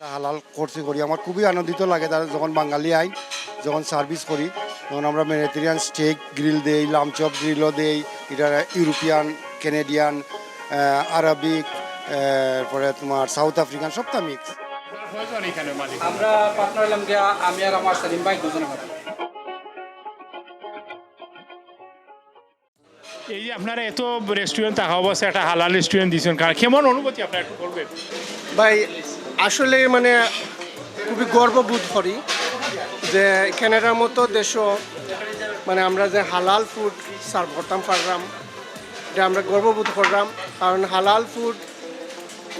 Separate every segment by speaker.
Speaker 1: হালাল কোর্সে করি। আমার খুবই আনন্দিত লাগে তারা যখন বাঙালি আই যখন সার্ভিস করি তখন আমরা মেডিটেরিয়ান স্টেক গ্রিল দেই লামচপ গ্রিলও দেই এটা ইউরোপিয়ান কেনেডিয়ান আরবিক পরে তোমার সাউথ আফ্রিকান সবটা মিক্স
Speaker 2: আমরা পার্টনার হলাম গিয়া আমি আর আমার সেলিম ভাই দুজনে
Speaker 3: এই যে আপনারা এত রেস্টুরেন্ট থাকা অবস্থা একটা হালাল রেস্টুরেন্ট দিয়েছেন কারণ কেমন অনুভূতি আপনার একটু বলবেন?
Speaker 4: ভাই আসলে মানে খুবই গর্ববোধ করি যে ক্যানাডার মতো দেশও মানে আমরা যে হালাল ফুড সার্ভ করতাম পারলাম, এটা আমরা গর্ববোধ করলাম। কারণ হালাল ফুড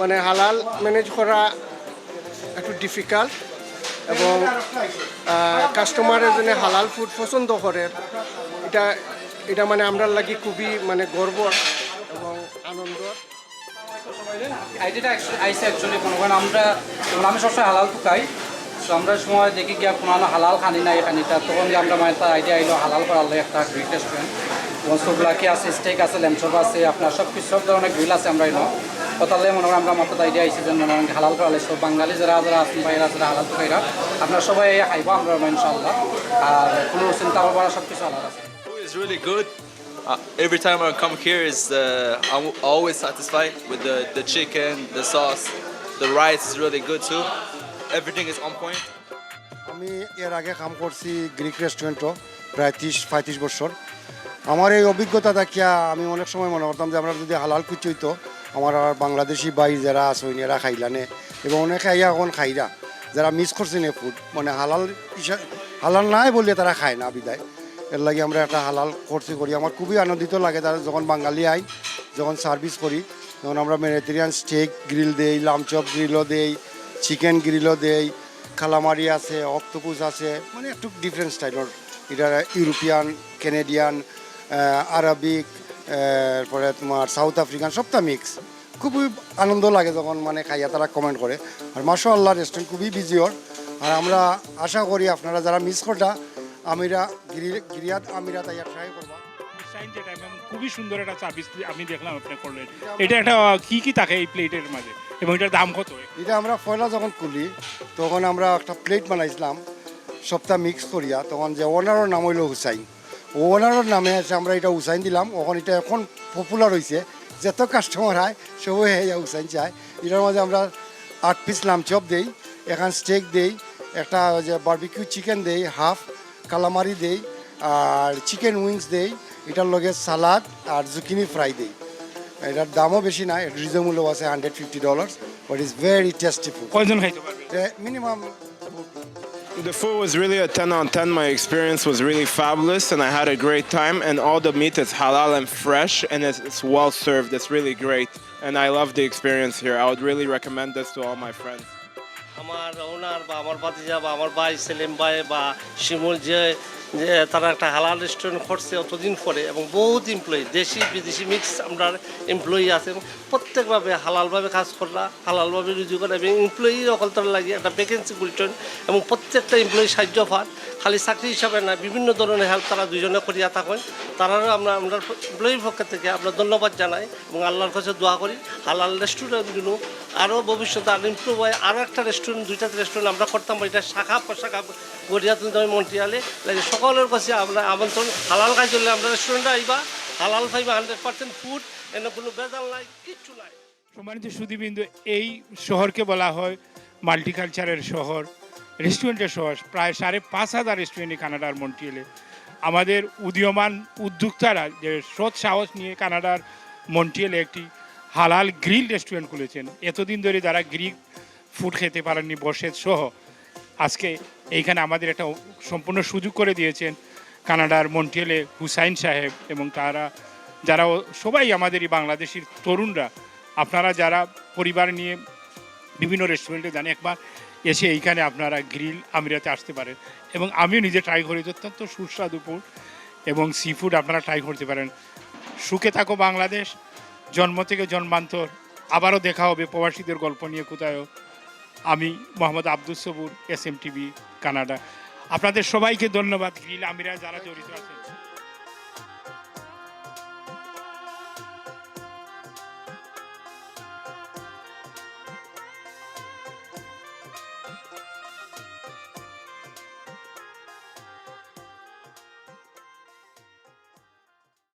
Speaker 4: মানে হালাল ম্যানেজ করা একটু ডিফিকাল্ট এবং কাস্টমারের জন্য হালাল ফুড পছন্দ করে। এটা এটা মানে আমরা লাগি খুবই মানে গর্ব।
Speaker 2: আইডিয়াটা আইসে অ্যাকচুয়ালি কোনো কারণ আমরা আমি সবসময় হালাল তো খাই আমরা সময় দেখি গিয়া কোনো হালাল খানি নাই খানিটা তখন গিয়ে আমরা মানে তার আইডিয়া আইলো হালাল করার লাগে একটা গ্রিল রেস্টুরেন্ট এবং সবগুলাকি আছে স্টেক আছে ল্যামচপ আছে, আপনার সব কিছু সব ধরনের গ্রিল আছে আমরা এনো কথালে মনে করেন আমরা মাত্র আইডিয়া আইসি যে মনে করেন হালাল করালে সব বাঙালি যারা যারা আছেন বাইরে যারা হালাল খাইরা, আপনারা সবাই খাইব আমরা ইনশাল্লাহ আর কোনো চিন্তা ভাবনা সব কিছু হালাল আছে
Speaker 5: really good. Uh, every time I come here, is uh, I'm always satisfied with the, the chicken, the sauce, the rice is really good too. Everything is on point.
Speaker 1: আমি এর আগে কাম করছি গ্রিক রেস্টুরেন্টও প্রায় ত্রিশ পঁয়ত্রিশ বছর। আমার এই অভিজ্ঞতা দেখিয়া আমি অনেক সময় মনে করতাম যে আমরা যদি হালাল কুচি হইতো আমার আর বাংলাদেশি বাই যারা আছে এরা খাইলানে এবং অনেকে আইয়া এখন খাইরা। যারা মিস করছে না ফুড মানে হালাল হালাল নাই বলে তারা খায় না বিদায়। এর লাগে আমরা একটা হালাল কোর্সে করি। আমার খুবই আনন্দিত লাগে তারা যখন বাঙালি আই যখন সার্ভিস করি, তখন আমরা মেডিটেরিয়ান স্টেক গ্রিল দেই লামচপ গ্রিলও দেই চিকেন গ্রিলও দেই কালামারি আছে অক্টোপুস আছে মানে একটু ডিফারেন্ট স্টাইলের এটা ইউরোপিয়ান কেনেডিয়ান আরবিক পরে তোমার সাউথ আফ্রিকান সবটা মিক্স খুবই আনন্দ লাগে যখন মানে খাইয়া তারা কমেন্ট করে। আর মাসা আল্লাহ রেস্টুরেন্ট খুবই বিজি ওর। আর আমরা আশা করি আপনারা যারা মিস করটা আমিরা গিরি- গিরিয়াত আমিরা তাইয়া ট্রাই করবা
Speaker 3: যেটা খুবই সুন্দর একটা চা সার্ভিস আমি দেখলাম আপনি করলেন। এটা একটা কি কি থাকে এই প্লেটের মাঝে? এবং এটার দাম কত?
Speaker 1: এটা আমরা পয়লা যখন খুলি তখন আমরা একটা প্লেট বানাইছিলাম সপ্তাহ মিক্স করিয়া তখন যে ওনারের নাম হইল হুসাইন। ওনারের নামে আছে আমরা এটা হুসাইন দিলাম ওখান এটা এখন পপুলার হয়েছে যত কাস্টমার হয় সবাই এই হুসাইন চায়। এটার মাঝে আমরা আট পিস লাম চপ দেই এখান স্টেক দেই একটা যে বার্বিকিউ চিকেন দেই হাফ কালামারি দেই আর চিকেন উইংস দেই এটার লগে সালাদ আর জুকিনি ফ্রাই দেই এটার দামও বেশি না রিজনেবল আছে hundred fifty dollars but is very tasty food
Speaker 3: কয়জন খাইতে পারবে
Speaker 1: minimum
Speaker 6: The food was really a 10 on 10. My experience was really fabulous and I had a great time. And all the meat is halal and fresh and it's, it's well served. It's really great. And I love the experience here. I would really recommend this to all my friends.
Speaker 7: আমার ওনার বা আমার ভাতিজা বা আমার ভাই সেলিম ভাই বা শিমুল যে যে তারা একটা হালাল রেস্টুরেন্ট করছে অতদিন পরে এবং বহুত এমপ্লয়ি দেশি, বিদেশি মিক্স আমরা এমপ্লয়ি আছে এবং প্রত্যেকভাবে হালালভাবে কাজ করলা হালালভাবে রুজু করা এবং এমপ্লয়ি অকল তারা লাগে একটা ভ্যাকেন্সি খুলছেন এবং প্রত্যেকটা এমপ্লয়ি সাহায্য পান খালি চাকরি হিসাবে না, বিভিন্ন ধরনের হেল্প তারা দুজনে করিয়া থাকেন। তারাও আমরা আমরা এমপ্লয়ির পক্ষ থেকে আমরা ধন্যবাদ জানাই এবং আল্লাহর কাছে দোয়া করি, হালাল রেস্টুরেন্টগুলো আরও ভবিষ্যতে আরও ইমপ্রুভ হয়। আরও একটা রেস্টুরেন্ট দুইটা রেস্টুরেন্ট আমরা করতাম, এটা শাখা প্রশাখা গড়িয়া তুলতে হবে মন্ট্রিয়ালে, লাগে সকলের কাছে আমরা আমন্ত্রণ। হালাল কাজ চললে আমরা রেস্টুরেন্টে আইবা, হালাল পাইবা হান্ড্রেড পার্সেন্ট ফুড এনে কোনো বেজাল নাই, কিচ্ছু নাই।
Speaker 3: সম্মানিত সুদীবিন্দু এই শহরকে বলা হয় মাল্টিকালচারের শহর রেস্টুরেন্টের শহর। প্রায় সাড়ে পাঁচ হাজার রেস্টুরেন্ট কানাডার মন্ট্রিয়েলে আমাদের উদীয়মান উদ্যোক্তারা যে সৎ সাহস নিয়ে কানাডার মন্ট্রিয়েলে একটি হালাল গ্রিল রেস্টুরেন্ট খুলেছেন। এতদিন ধরে যারা গ্রিক ফুড খেতে পারেননি বসে সহ, আজকে এইখানে আমাদের একটা সম্পূর্ণ সুযোগ করে দিয়েছেন কানাডার মন্ট্রিয়েলে হুসাইন সাহেব এবং তারা যারা সবাই আমাদের এই বাংলাদেশের তরুণরা। আপনারা যারা পরিবার নিয়ে বিভিন্ন রেস্টুরেন্টে যান, একবার এসে এইখানে আপনারা গ্রিল আমিরাতে আসতে পারেন। এবং আমিও নিজে ট্রাই করি, অত্যন্ত সুস্বাদু ফুড এবং সি ফুড আপনারা ট্রাই করতে পারেন। সুখে থাকো বাংলাদেশ, জন্ম থেকে জন্মান্তর, আবারও দেখা হবে প্রবাসীদের গল্প নিয়ে কোথায়ও। আমি Mohammad Abdul Sabur S M TV Canada. আপনাদের সবাইকে ধন্যবাদ গ্রিল আমিরা যারা জড়িত আছেন।